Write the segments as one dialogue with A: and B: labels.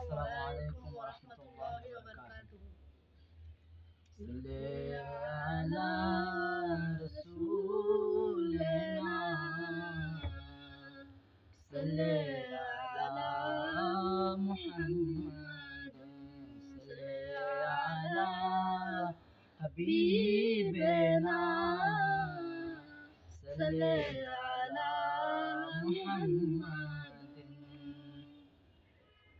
A: السلام عليكم ورحمة الله وبركاته. صلي على رسولنا. صلي على محمد. صلي على حبيبنا. صلي على محمد.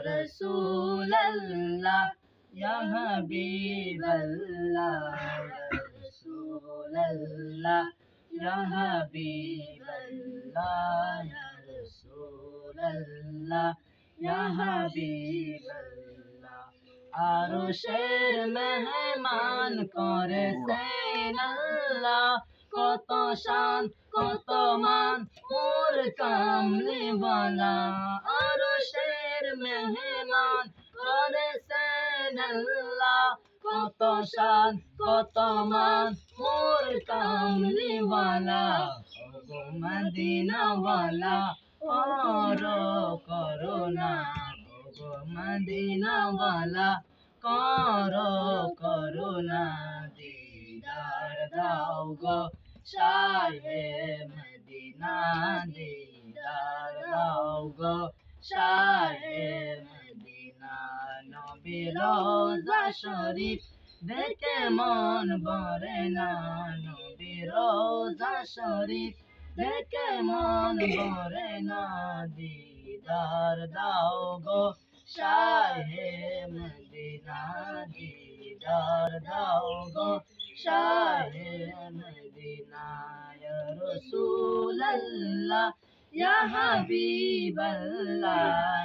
A: ইয়া রাসূলুল্লাহ ইয়া হাবিবাল্লাহ ইয়া রাসূলুল্লাহ ইয়া হাবিবাল্লাহ ইয়া রাসূলুল্লাহ ইয়া হাবিবাল্লাহ আরশের মেহমান করেছেন আল্লাহ কত শান কত মান মোর কামলিওয়ালা আরশের আল্লাহ, কত শান, কত মান মোর কামলিওয়ালা ওগো মদিনাওয়ালা ওর করুণা ওগো মদিনাওয়ালা, কর করুণা, দিদার দাও গো শাহে মদিনা, দিদার দাও গো শাহে নবী রোজা শরীফ, দেখে মন ভরে না নবী রোজা শরীফ, দেখে মন ভরে না দিদার দাও গো শাহে মদিনা, দিদার দাও গো শাহে মদিনা রাসূলুল্লাহ, ইয়া হাবিবাল্লাহ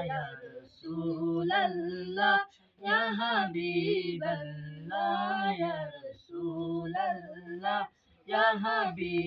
A: ইয়া রাসূলুল্লাহ ইয়া হাবিবাল্লাহ ইয়া রাসূলুল্লাহ ইয়া হাবিব